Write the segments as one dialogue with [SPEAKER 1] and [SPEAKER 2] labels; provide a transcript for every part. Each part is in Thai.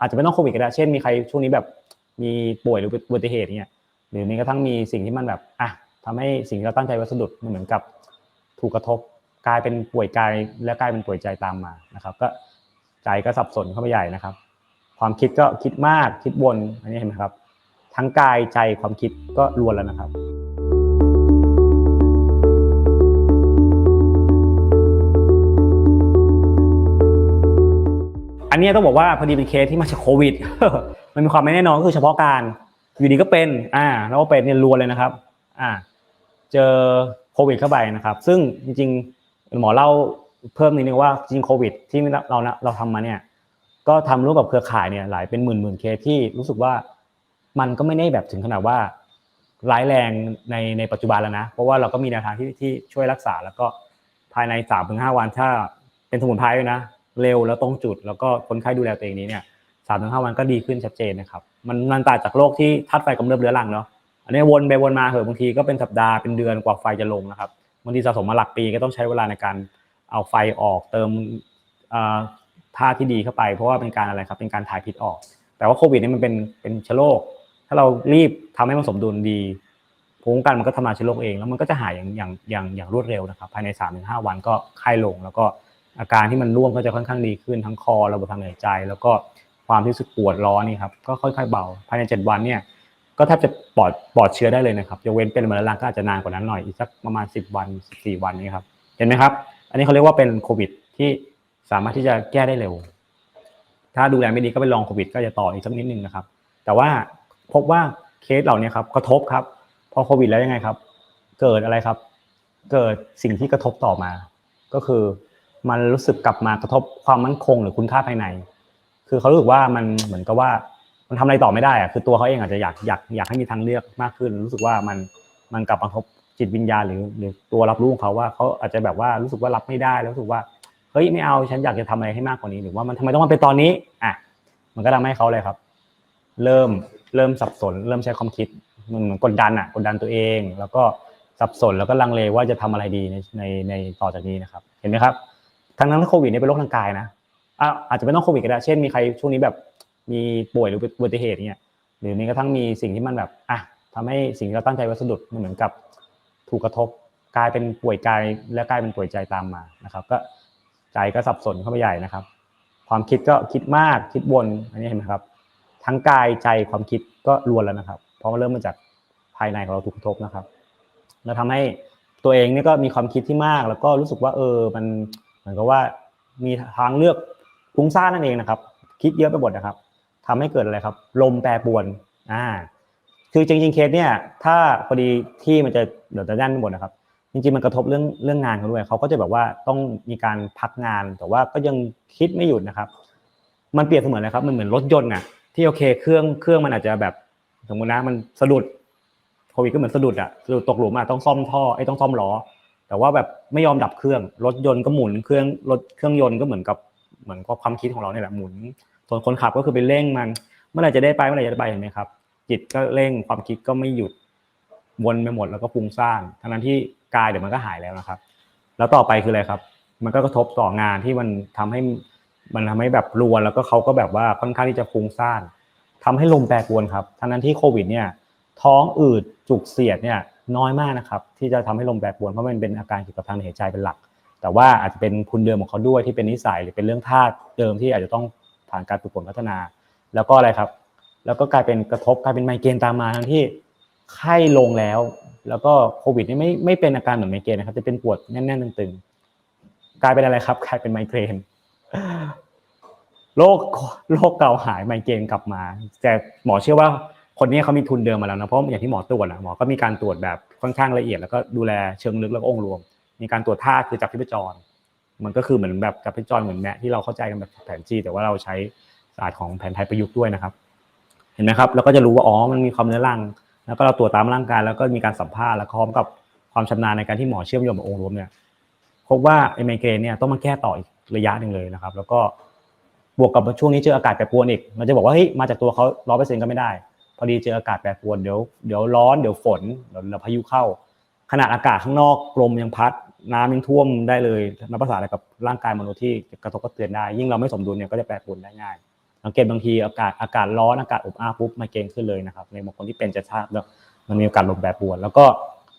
[SPEAKER 1] อาจจะไม่ต้องโควิดก็ได้ เช่นมีใครช่วงนี้แบบมีป่วยหรืออุบัติเหตุเนี่ยหรือแม้กระทั่งมีสิ่งที่มันแบบอะทำให้สิ่งที่เราตั้งใจว้สดุดมันเหมือนกับถูกกระทบกลายเป็นป่วยกายและกลายเป็นป่วยใจตามมานะครับ ก็ใจก็สับสนเข้าไปใหญ่นะครับ ความคิดก็คิดมากคิดวนอันนี้เห็นไหมครับ ทั้งกายใจความคิดก็รวนแล้วนะครับ นนี้ต้องบอกว่าพอดีเป็นเคสที่มาจากโควิด มันมีความไม่แน่นอนก็คือเฉพาะการ อยู่ดีก็เป็น อ่า แล้วก็เป็นเนี่ยรวเลยนะครับ อ่า เจอโควิดเข้าไปนะครับ ซึ่งจริงๆหมอเล่าเพิ่มนิดนึงว่าจริงโควิด ที่เราเราทำมาเนี่ย ก็ทำร่วมกับเครือข่ายเนี่ยหลายเป็นหมื่นหมื่นเคสที่รู้สึกว่ามันก็ไม่ได้แบบถึงขนาดว่าร้ายแรงในในปัจจุบันแล้วนะ เพราะว่าเราก็มีแนวทางที่ที่ช่วยรักษาแล้วก็ภายในสามถึงห้าวันถ้าเป็นสมุนไพรนะ เร็วแล้วตรงจุด แล้วก็คนไข้ดูแลตัวเองนี้เนี่ยสามถึงห้าวันก็ดีขึ้นชัดเจนนะครับ มันมันต่างจากโรคที่ธาตุไฟกำเริบเรื้อรังเนาะอันนี้วนไปวนมาเหอะบางทีก็เป็นสัปดาห์เป็นเดือนกว่าไฟจะลงนะครับบางทีสะสมมาหลักปีก็ต้องใช้เวลาในการเอาไฟออกเติมท่าที่ดีเข้าไป เพราะว่าเป็นการอะไรครับเป็นการถ่ายพิษออก แต่ว่าโควิดนี่มันเป็นเป็นเชื้อโรคถ้าเรารีบทำให้มันสมดุลดีภูมิคุ้มกันมันก็ทำลายเชื้อโรคเองแล้วมันก็จะหายอย่างอย่างอย่างอย่างรวดเร็วนะครับ ภายใน3าถึงห้าวันก็ไข้ลงแล้วก็ อาการที่มันร่วงก็จะค่อนข้างดีขึ้นทั้งคอระบบทางเหายใจ แล้วก็ความที่รู้สึกปวดร้อนนี่ครับก็ค่อยๆเบา ภายใน 7 วันเนี่ยก็แทบจะปลอดปลอดเชื้อได้เลยนะครับยกเว้นเป็นมะเร็งก็อาจจะนานกว่านั้นหน่อยอีกสักประมาณ 10 วัน 14 วันนี้ครับเห็นไหมครับ อันนี้เขาเรียกว่าเป็นโควิดที่สามารถที่จะแก้ได้เร็ว ถ้าดูแลไม่ดีก็ไปลองโควิด ก็จะต่ออีกสักนิดนึงนะครับ แต่ว่าพบว่าเคสเหล่านี้ครับกระทบครับ พอโควิดแล้วยังไงครับ เกิดอะไรครับ เกิดสิ่งที่กระทบต่อมา ก็คือ มันรู้สึกกลับมากระทบความมั่นคงหรือคุณค่าภายใน คือเขารู้สึกว่ามันเหมือนกับว่ามันทำอะไรต่อไม่ได้อะคือตัวเขาเองอาจจะอยากอยากอยากให้มีทางเลือกมากขึ้น รู้สึกว่ามันมันกลับมาทบจิตวิญญาณหรือหรือตัวรับรู้ของเขาว่าเขาอาจจะแบบว่ารู้สึกว่ารับไม่ได้แล้วรู้สึกว่าเฮ้ยไม่เอาฉันอยากจะทำอะไรให้มากกว่านี้หรือว่ามันทำไมต้องมาเป็นตอนนี้อะมันก็ทำให้เขาเลยครับ เริ่มเริ่มสับสน เริ่มใช้ความคิดมันเหมือนกดดันอะกดดันตัวเอง แล้วก็สับสนแล้วก็ลังเลว่าจะทำอะไรดีในในในต่อจากนี้นะครับ เห็นไหมครับ ทั้งนั้นโควิดเนี่ยเป็นโรคทางกายนะอะอาจจะไม่ต้องโควิดก็ได้เช่นมีใครช่วงนี้แบบมีป่วยหรืออุบัติเหตุเนี่ยหรือแม้กระทั่งมีสิ่งที่มันแบบอะทำให้สิ่งที่เราตั้งใจไว้สะดุดมันเหมือนกับถูกกระทบกลายเป็นป่วยกายและกลายเป็นป่วยใจตามมานะครับ ก็ใจก็สับสนเข้าไปใหญ่นะครับ ความคิดก็คิดมากคิดวนอันนี้เห็นไหมครับ ทั้งกายใจความคิดก็รวนแล้วนะครับ เพราะว่าเริ่มมาจากภายในของเราถูกกระทบนะครับ แล้วทำให้ตัวเองนี่ก็มีความคิดที่มากแล้วก็รู้สึกว่าเออมัน มือนกับว่ามีทางเลือกฟุ้งซ่านนั่นเองนะครับ คิดเยอะไปหมดนะครับทำให้เกิดอะไรครับ ลมแปรปรวนอ่าคือจริงๆเคสเนี่ยถ้าพอดีที่มันจะเดี๋ยวจะแน่นไปหมดนะครับ จริงๆมันกระทบเรื่องเรื่องงานเขาด้วยเขาก็จะแบบว่าต้องมีการพักงานแต่ว่าก็ยังคิดไม่หยุดนะครับ มันเปรียบเสมือนอะไรครับ มันเหมือนรถยนต์อะที่โอเคเครื่องเครื่องมันอาจจะแบบสมมตินะมันสะดุดโควิดก็เหมือนสะดุดอะสะดุดตกหลุมอะต้องซ่อมท่อไอ้ต้องซ่อมล้อ แต่ว่าแบบไม่ยอมดับเครื่อง รถยนต์ก็หมุนเครื่องรถเครื่องยนต์ก็เหมือนกับเหมือนกับความคิดของเราเนี่ยแหละหมุน ส่วนคนขับก็คือไปเร่งมัน เมื่อไหร่จะได้ไปเมื่อไหร่จะไปเห็นไหมครับ จิตก็เร่งความคิดก็ไม่หยุดวนไปหมดแล้วก็ฟุ้งซ่านทั้งนั้นที่กายเดี๋ยวมันก็หายแล้วนะครับ แล้วต่อไปคืออะไรครับ มันก็กระทบต่องานที่มันทำให้มันทำให้แบบรวนแล้วก็เขาก็แบบว่าค่อนข้างที่จะฟุ้งซ่านทำให้ลมแปรปรวนครับ ทั้งนั้นที่โควิดเนี่ยท้องอืดจุกเสียดเนี่ย น้อยมากนะครับ ที่จะทำให้ลมแปรปรวนเพราะมันเป็นอาการเกี่ยวกับทางในเหายใจเป็นหลัก แต่ว่าอาจจะเป็นคุณเดิมของเขาด้วยที่เป็นนิสัยหรือเป็นเรื่องธาตุเดิมที่อาจจะต้องผ่านการฝึกฝนพัฒนา แล้วก็อะไรครับ แล้วก็กลายเป็นกระทบกลายเป็นไมเกรนตามมาทั้งที่ไข้ลงแล้ว แล้วก็โควิดนี่ไม่ไม่เป็นอาการเหมือนไมเกรนนะครับ จะเป็นปวดแน่นๆตึงๆ กลายเป็นอะไรครับกลายเป็นไมเกรนโรคโรคเก่าหายไมเกรนกลับมา แต่หมอเชื่อว่า คนนี้เขามีทุนเดิมมาแล้วนะเพราะอย่างที่หมอตรวจนะหมอก็มีการตรวจแบบค่อนข้างละเอียดแล้วก็ดูแลเชิงลึกแล้วองค์รวม มีการตรวจท่าคือจับพิพจร มันก็คือเหมือนแบบจับพิพจรเหมือนแมะที่เราเข้าใจกันแบบแผนจีแต่ว่าเราใช้ศาสตร์ของแผนไทยประยุกต์ด้วยนะครับ เห็นไหมครับแล้วก็จะรู้ว่าอ๋อมันมีความเนื้อรังแล้วก็เราตรวจตามร่างกายแล้วก็มีการสัมภาษณ์และพร้อมกับความชำนาญในการที่หมอเชื่อมโยงกับองค์รวมเนี่ยพบว่าไอไมเกรนเนี่ยต้องมาแก้ต่ออีกระยะหนึ่งเลยนะครับ แล้วก็บวกกับช่วงนี้เจออากาศแปรปรวนอีก มันจะบอกว่าเฮ้ยมาจากตัวเขาร้อยเปอร์เซ็นต์ก็ไม่ได้ พอดีเจออากาศแปรปรวนเดี๋ยวเดี๋ยวร้อนเดี๋ยวฝนเดี๋ยวพายุเข้า ขนาดอากาศข้างนอกลมยังพัด น้ำยังท่วมได้เลยนับภาษาอะไรกับร่างกายมนุษย์ที่กระทบกระเทือนได้ ยิ่งเราไม่สมดุลเนี่ยก็จะแปรปรวนได้ง่ายสังเกตบางทีอากาศอากาศร้อนอากาศอบอ้าวปุ๊บไมเกรนขึ้นเลยนะครับในบางคนที่เป็นจะทราบแล้วมันมีโอกาสลมแบบปวดแล้วก็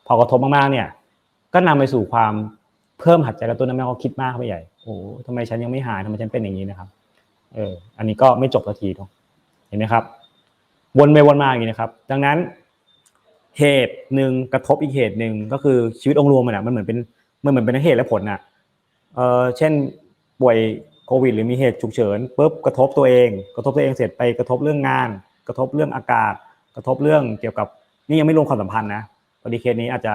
[SPEAKER 1] พอกระทบมากๆเนี่ยก็นำไปสู่ความเพิ่มหัดใจกระตุ้นน้ำให้เขาคิดมากไปใหญ่โอ้โหทำไมฉันยังไม่หายทำไมฉันเป็นอย่างนี้นะครับเอออันนี้ก็ไม่จบสักทีทุกเห็นไหมครับ วนไปวนมาอย่างนี้นะครับ ดังนั้นเหตุหนึ่งกระทบอีกเหตุหนึ่งก็คือชีวิตองค์รวมมันอะมันเหมือนเป็นมันเหมือนเป็นเหตุและผลอะเออเช่นป่วยโควิด หรือมีเหตุฉุกเฉินปุ๊บกระทบตัวเอง กระทบตัวเองเสร็จไปกระทบเรื่องงาน กระทบเรื่องอากาศ กระทบเรื่องเกี่ยวกับนี่ยังไม่รวมความสัมพันธ์นะพอดีเคสนี้อาจจะ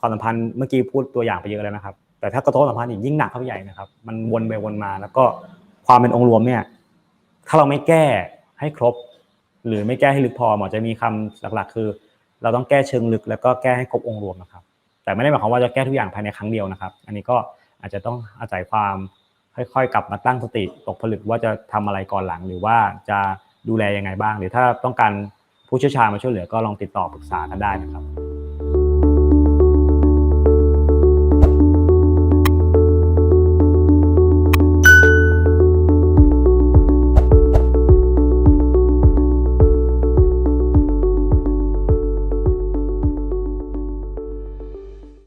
[SPEAKER 1] ความสัมพันธ์เมื่อกี้พูดตัวอย่างไปเยอะแล้วนะครับ แต่ถ้ากระทบสัมพันธ์อีกยิ่งหนักเข้าไปใหญ่นะครับ มันวนไปวนมา แล้วก็ความเป็นองค์รวมเนี่ยถ้าเราไม่แก้ให้ครบ หรือไม่แก้ให้ลึกพอหมอจะมีคำหลักๆ คือ เราต้องแก้เชิงลึกแล้วก็แก้ให้ครบองค์รวมนะครับ แต่ไม่ได้หมายความว่าจะแก้ทุกอย่างภายในครั้งเดียวนะครับ อันนี้ก็อาจจะต้องอาศัยความค่อยๆ กลับมาตั้งสติตกผลึกว่าจะทำอะไรก่อนหลัง หรือว่าจะดูแลยังไงบ้าง หรือถ้าต้องการผู้เชี่ยวชาญมาช่วยเหลือก็ลองติดต่อปรึกษากันได้นะครับ